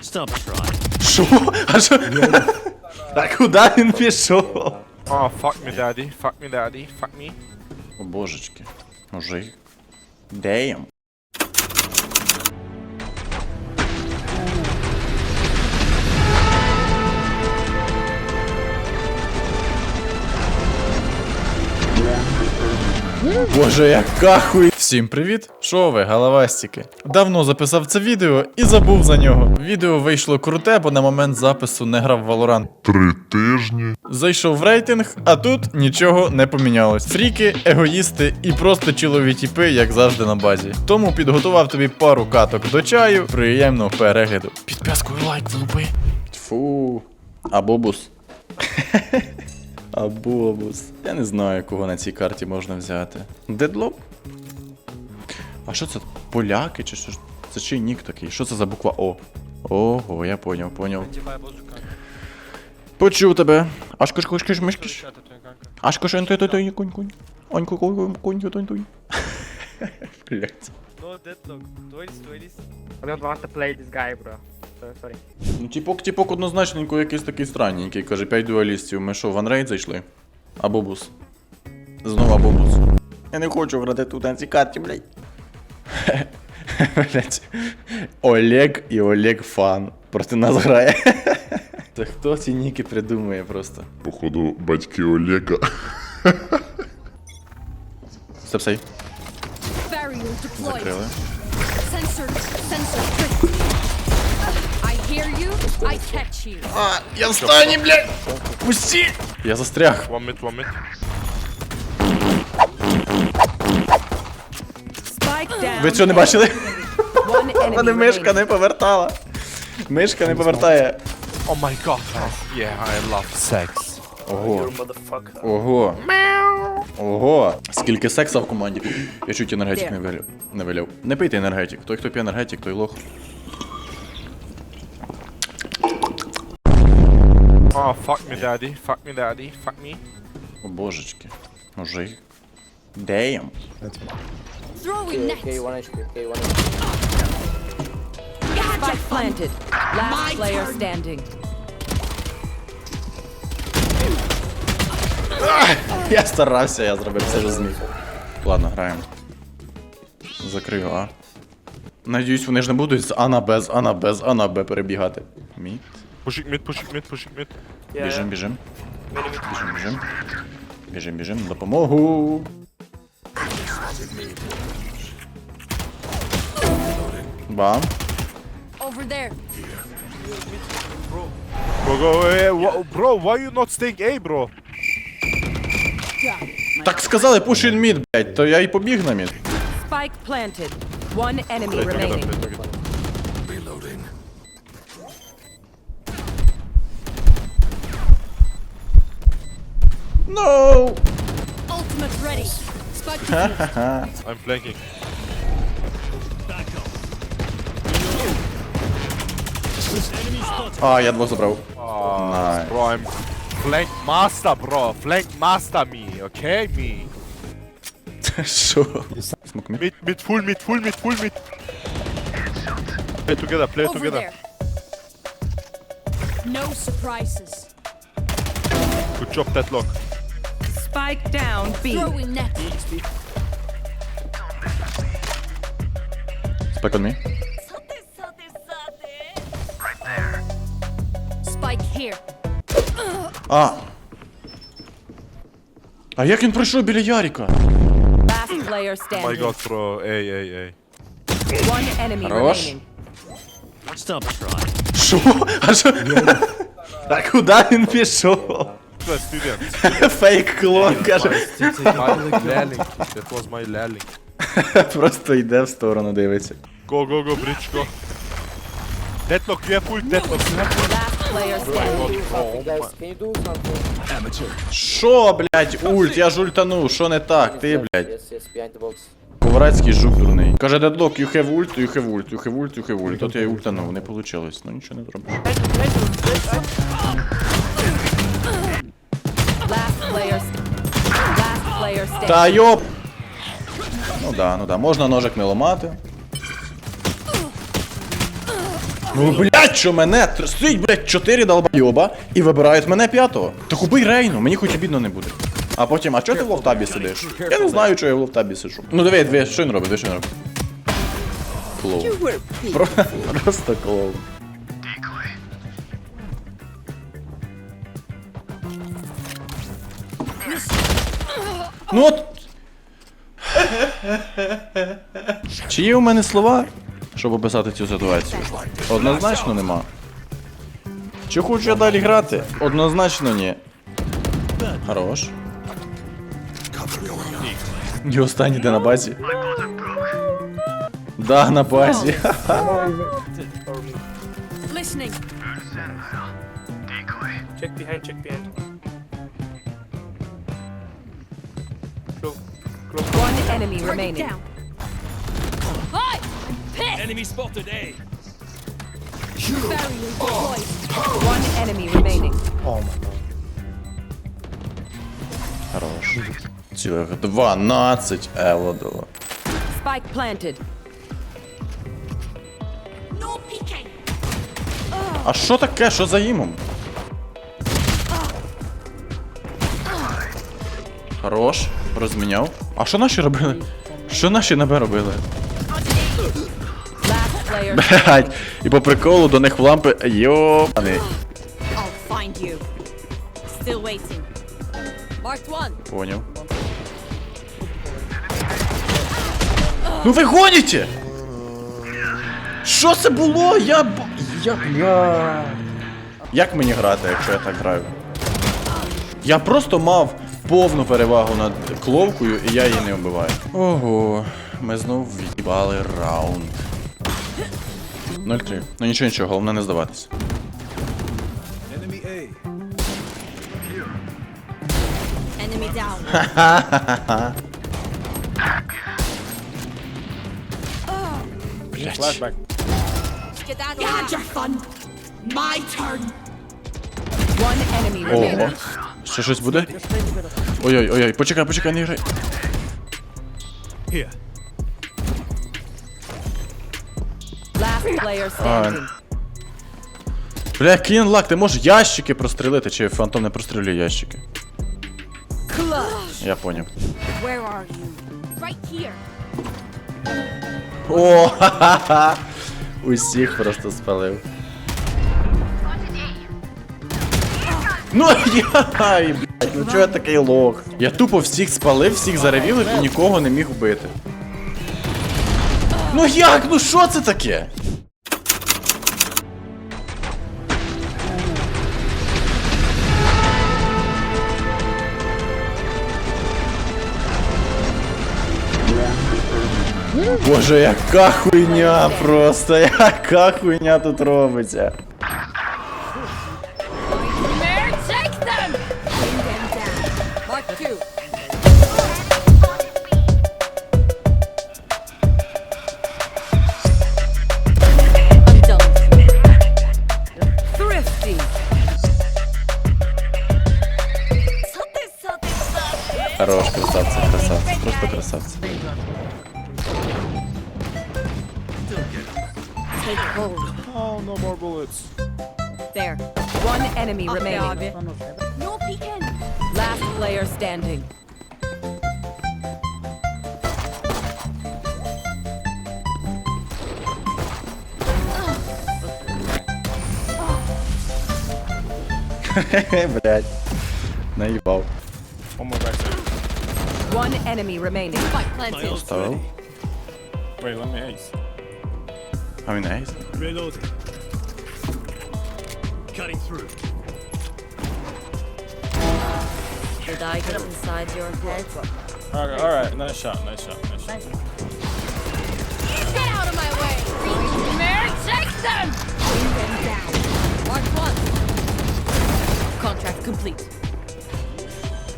Що? А що? А куди він пішов? Oh, fuck me, daddy. Fuck me, daddy. Fuck me. О божечки. Мужик. Damn. Боже, яка хуй. Всім привіт! Шо ви, головастики? Давно записав це відео і забув за нього. Відео вийшло круте, бо на момент запису не грав в Valorant. Три тижні. Зайшов в рейтинг, а тут нічого не помінялось. Фріки, егоїсти і просто чолові тіпи, як завжди на базі. Тому підготував тобі пару каток до чаю. Приємного перегляду. Підписку і лайк влупи. Фу. Абобус. Абобус. Я не знаю, кого на цій карті можна взяти. Дедлоп? А що це? Поляки чи що? Це чий нік такий? Що це за буква О? Ого, я поняв, поняв. Почув тебе. Аж кош кош кош мишкіш. Аж кош ен той той той кунь кунь. Онь ку ку кунь тунь тунь. Блять. No deadlock. Duelist, duelist. I don't want to play this guy, bro. So, sorry. Ну, тіпок, тіпок однозначненько якийсь такий странненький. Каже, 5 дуалістів. Ми що, в анрейд зайшли? Абобус. Знову абобус. Я не хочу грати тут на цій карті, блядь. Блять. Олег і Олег фан. Проти нас грає. Це хто ці ніки придумує просто? Походу, батьки Олега. Степсей. Barrier deployed. Закрили. Sensor, sensor tripped. I hear you. I catch you. А, я в стані, блядь! Пусти! Я застряг. One mid, one mid. Ви цього не бачили? Мене мишка не повертала. Мишка не повертає. Oh my god. Yeah, I love sex. Ого. Ого. Ого. Скільки секса в команді. Я чуть енергетик не виляв. Не виляв. Не пийте енергетик. Той, хто п'є енергетик, той лох. Oh, fuck me, daddy. Fuck me, daddy. Fuck me. О божечки. Мужик. Damn. Throwing net. Spike planted. Last player standing. Я старався, я зробив все, що зміг. Ладно, граємо. Закрию А. Надіюсь, вони ж не будуть з А на Б, з А на Б, з А на Б перебігати. Мід. Pushing mid, pushing mid, pushing mid. Біжим, біжим. Біжим, біжим. Біжим, біжим, допомогу. Бам. Over there. Bro, go away. Wha- Bro, why you not staying A, bro? Так сказали, push in mid, блядь, то я і побіг на мід. Spike planted. One enemy remaining. together. No! Ultimate ready. Spike. I'm flanking. А, я двох забрав. Ah, Nice. Bro, I'm flank master, bro. Flank master me, okay? Me. Що? Смок мід? Mid, mid, full mid, full mid, full mid. Play together, play Over together. there. No surprises. Good job, Deadlock. Spike down B. Throwing net. Spec on me. Spike here. А. А як він пройшов біля Яріка? Last player My standing. god, bro. A, A, A. One enemy Хорош. remaining. Stop trying. Що? А що? А куди він пішов? Good student. Фейк клон, каже. my Lerling. That was my Lerling. Просто йде в сторону, дивиться. Go, go, go, bridge, go. Deadlock, you have full Deadlock. You have full Що, блядь, ульт, я ж ультанув, що не так? Ти, блядь. Коварацький жук дурний. Каже, дедлок, you have ult, you have ult, you have ult, you have ult. От я ультанув, не вийшло. Ну нічого не зробиш. Та йоп! Ну да, ну да, можна ножик не ламати. Ну бля! Блядь, що мене стоїть, блядь, чотири долбойоба і вибирають мене п'ятого. Так убий Рейну, мені хоч обідно не буде. А потім, а чого ти в лофтабі сидиш? Я не знаю, чого я в лофтабі сиджу. Ну диви, диви, що він робить, диви, що він робить. Клоун. Про- Просто клоун. Ну от. Чи є у мене слова, щоб описати цю ситуацію? Однозначно нема. Чи хочу я далі грати? Однозначно ні. Хорош. І останній де на базі. Да, на базі. Check behind, check behind. One enemy remaining. Enemy spotted A. Barrier deployed. One enemy remaining. Хорош. Цілих 12 елодово. Spike planted. No peeking. А що таке? Що за імом? Хорош, розміняв. А що наші робили? Що наші на Б робили? Блять, і по приколу до них в лампи. One. Поняв. Ну ви гоніте! Що це було? Я б. Я бля. Як мені грати, якщо я так граю? Я просто мав повну перевагу над кловкою, і я її не вбиваю. Ого, ми знов в'їбали раунд. 0-3. Ну нічого, нічого, головне не. Flashback. Get. One enemy Ого. remaining. Ще щось буде? Ой-ой, ой-ой, почекай, почекай, не грай. Here. Бля, Кін лак, ти можеш ящики прострілити, чи фантом не прострілює ящики? Я поняв. О, ха-ха-ха. Усіх просто спалив. Ну яй, блядь, ну чого я такий лох? Я тупо всіх спалив, всіх заревілив і нікого не міг вбити. Ну як? Ну що це таке? Боже, яка хуйня просто, яка хуйня тут робиться. Блять. Наїбав. One more backside. One enemy remaining. Spike planted. Поставив. Wait, let me ace. А він ейс. Reloading. Cutting through. Did I get inside your head? Alright, alright, nice shot, nice shot, nice shot. Get out of my way! Mare, take them! Bring them Contract complete.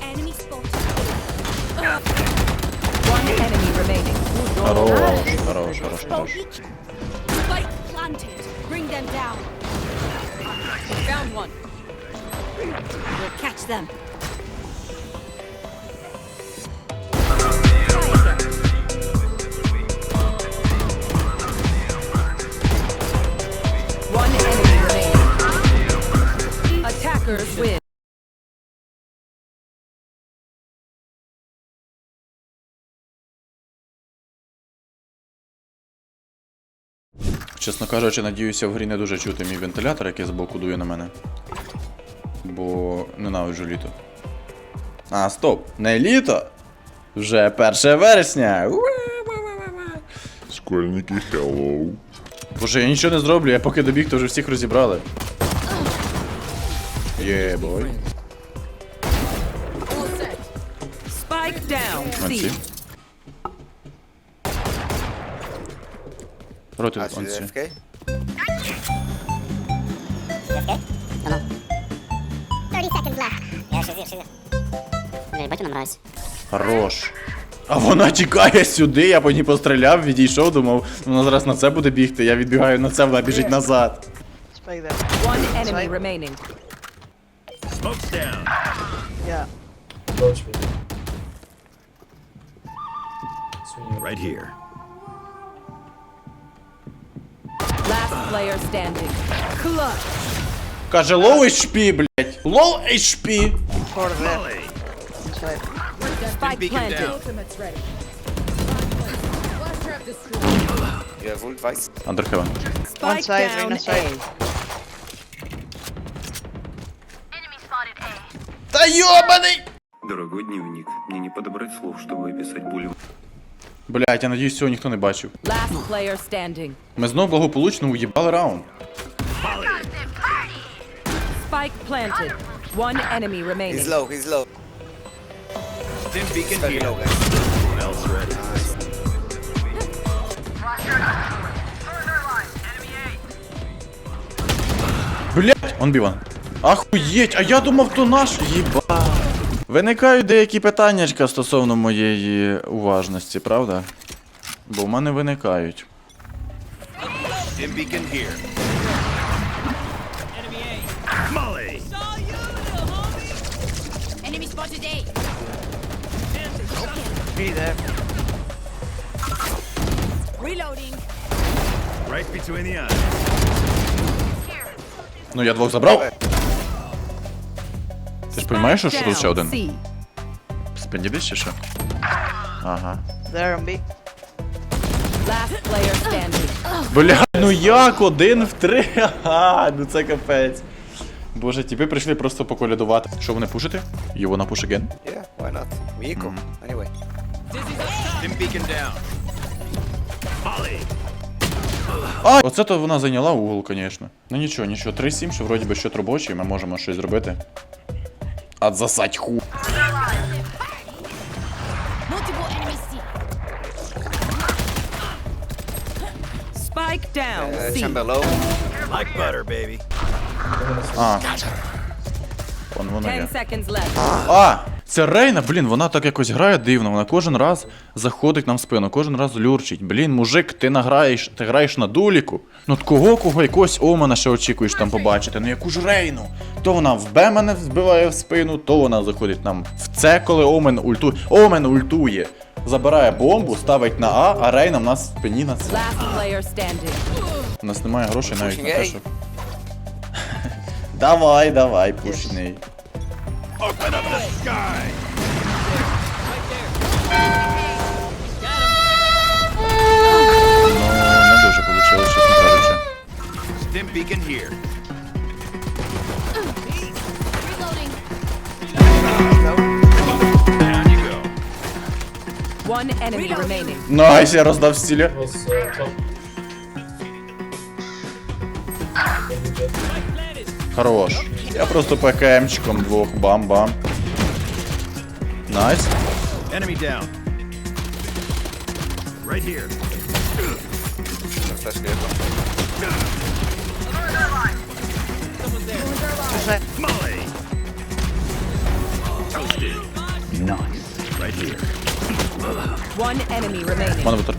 Enemy spotted. One enemy remaining. Хорош, хорош, хорош, хорош. Spike planted. Bring them down. Found one. We'll catch them. Чесно кажучи, надіюся, в грі не дуже чути мій вентилятор, який збоку дує на мене. Бо ненавиджу літо. А, стоп! Не літо! Вже 1 вересня! Школьники, hello. Боже, я нічого не зроблю, я поки добіг, то вже всіх розібрали. Є, бой. Spike down. Онці. C. Проти she's онці. AFK? Блядь, бать вона мразь. Хорош. А вона тікає сюди, я по ній постріляв, відійшов, думав, вона зараз на це буде бігти, я відбігаю на це, вона біжить назад. Spike there. One enemy remaining. Yeah. Right here. Spike planted. You have ult, Vice? Under heaven. One Spike side, down Reyna side. A. Та йобаний! Дорогой дневник, мне не подобрать слов, чтобы описать боль Блять, я надіюсь, цього ніхто не бачив. Last player standing. Ми знов благополучно уїбали раунд. Spike planted. One enemy He's remaining. low, he's low. Dim beacon Very here. low, guys. Блять, он біван. Ахуєть, а я думав, то наш. Єба. Виникають деякі питаннячка стосовно моєї уважності, правда? Бо в мене виникають. Ну, я двох забрав. Ж що тут ще один? Спендібіс чи що? Ага. There on B. Last player standing. Бля, ну як один в три? Ага, ну це капець. Боже, тіпи прийшли просто поколядувати. Що вони пушити? You wanna push again? Yeah, why not? We equal. Anyway. Dim beacon down. Molly. А, оце то вона зайняла угол, звісно. Ну нічого, нічого. 3-7, що вроді би щось робочий, ми можемо щось зробити. А засать ху. Multiple enemies C. Spike down. Uh, C. chamber low. Like butter, baby. А. Вон воно є. Ten seconds left. А! Ця Рейна, блін, вона так якось грає дивно. Вона кожен раз заходить нам в спину, кожен раз люрчить. Блін, мужик, ти награєш, ти граєш на дуліку. Ну от кого, кого якогось омана ще очікуєш там побачити? Ну яку ж Рейну? То вона в Б мене збиває в спину, то вона заходить нам в С, коли Омен ультує. Омен ультує. Забирає бомбу, ставить на А, а Рейна в нас в спині на С. У нас немає грошей навіть на те, A. щоб. Давай, давай, пушний. Open up the sky. Ну, не дуже вийшло, чесно кажучи. Dim beacon here. Reloading. Down you go. One enemy remaining. Найс, я роздав стілі. Хорош. Я просто ПКМчиком двох бам-бам. Найс. Enemy down. Right here. No flash clear. Molly. Toasted. Nice. Right here. One enemy remaining. Мене вутер.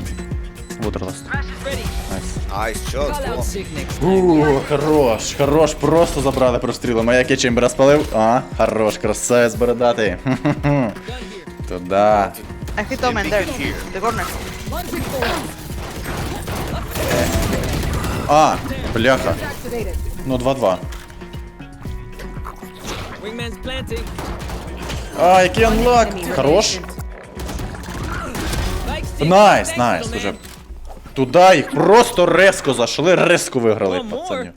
Вутерласт. Найс. Nice shot. Ууу, хорош, хорош, просто забрали прострілом. А як я чимбера спалив? А, хорош, красавець бородатий. Туда. I hit Omen there. The corner. А, бляха. Ну, 2-2. А, який анлак. Хорош. Найс, найс, уже. Туди їх просто резко зайшли, резко виграли, пацанів.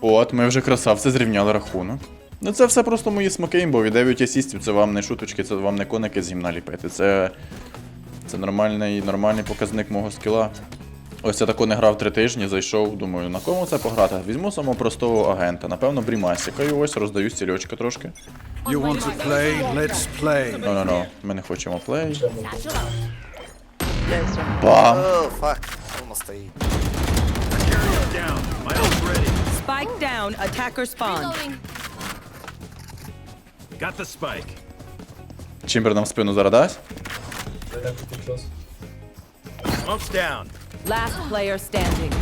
От, ми вже красавці зрівняли рахунок. Ну це все просто мої смаки імбові. 9 асістів, це вам не шуточки, це вам не коники з гімна ліпити. Це. Це нормальний, нормальний показник мого скіла. Ось я тако не грав три тижні, зайшов, думаю, на кому це пограти? Візьму самого простого агента, напевно, брімасіка, і ось роздаю стільочка трошки. You want to play? Let's play. Ну, ну, ну, ми не хочемо плей. Бам! Oh, fuck. Ready. Spike down. Attacker spawn. Got the spike. Чимбер нам в спину зараз дасть? Smoke's down. Last player standing.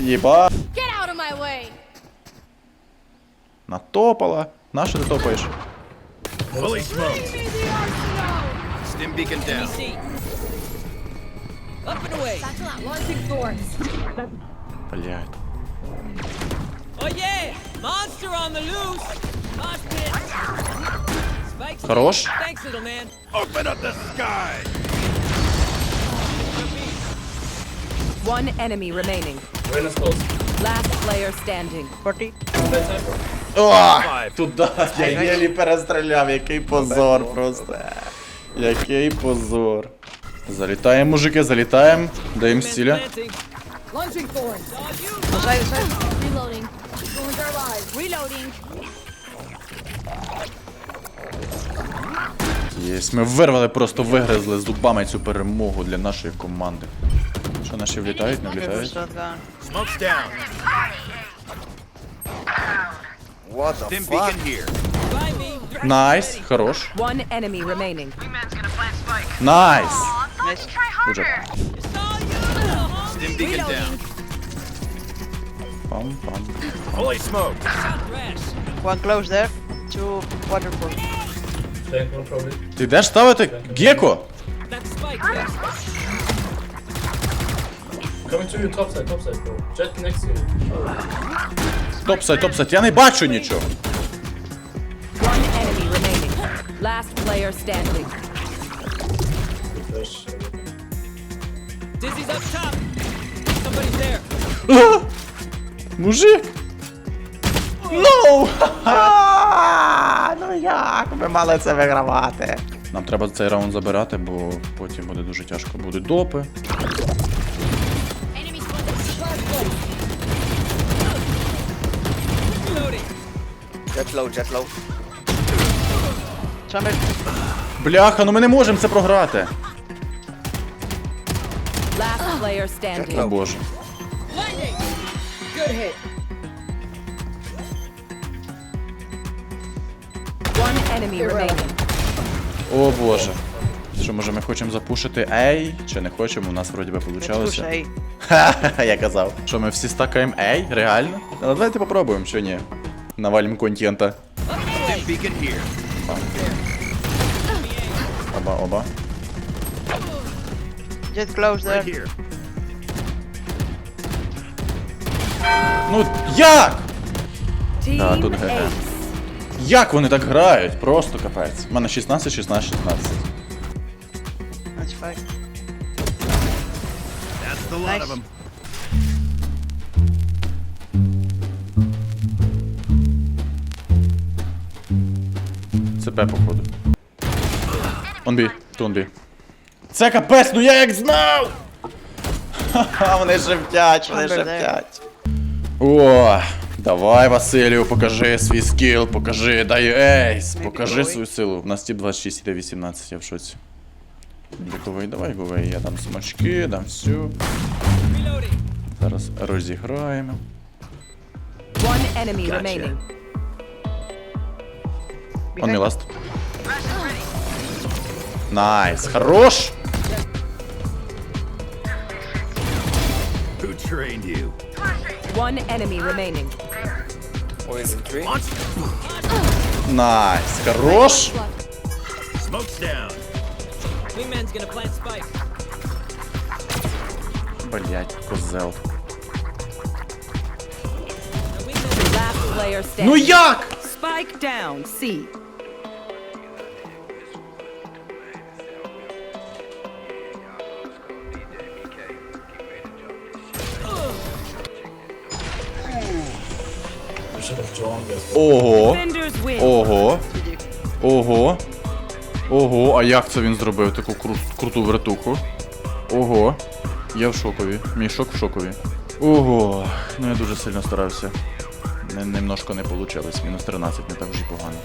Єба! Get out of my way. Натопала. На що ти топаєш? Fully smoked. Stim beacon down. Satchel out. Launching thorns. Блядь. Хорош? Open up the sky. One enemy remaining. Last player standing. 40. О! Туди! Я єлі перестріляв, який позор просто. Який позор. Залітаємо, мужики, залітаємо. Даємо стіля. Alive. Reloading. Єсть, ми вирвали, просто вигризли зубами цю перемогу для нашої команди. Що наші влітають, не влітають? Smoke's down. What the Stim fuck? beacon here. Найс, хорош. One enemy remaining. Найс! Nice. Good job. Stim beacon down. Пам-пам. Fully smoked. One close there. Two waterfall. Ти йдеш ставити геко? Топсайд, топсайд, я не бачу нічого. One enemy remaining. Last player standing. А! Мужик! Ну! Ну як? Ми мали це вигравати. Нам треба цей раунд забирати, бо потім буде дуже тяжко. Будуть допи. Jet low, jet low. Бляха, ну ми не можемо це програти. Player standing. О боже. One enemy remaining. О боже. Що, може ми хочемо запушити Ей? Чи не хочемо? У нас вроді би получалося. Ха-ха-ха, я казав. Що ми всі стакаємо Ей? Реально? Ну давайте попробуємо, що ні. Навалім контента. Оба, оба. Jet close Right here. Ну як? Да, тут ГГ. Як вони так грають? Просто капець. У мене 16, 16, 16. That's fine. That's the lot of them. Це Б, походу. Он бі, то он бі. Це капець, ну я як знав! Ха-ха, вони шептять, вони шептять. О, давай, Василію, покажи свій скіл, покажи, дай ейс, покажи Maybe свою силу. В нас тип 26 іде 18, я в шоці. Говей, давай, говей, я дам смачки, дам всю. Зараз розіграємо. One enemy Gotcha. remaining. Он мій ласт. Найс, хорош! Who trained you? One enemy remaining. Poison tree. Launch. Найс, хорош! Smoke's down. Блять, козел. Last player standing. Ну як? Spike down. C. Ого. Ого. Ого. Ого, а як це він зробив таку кру- круту вертуху? Ого. Я в шокові. Мій шок в шокові. Ого. Ну я дуже сильно старався. Не, немножко не вийшло. Мінус 13 не так вже й погано.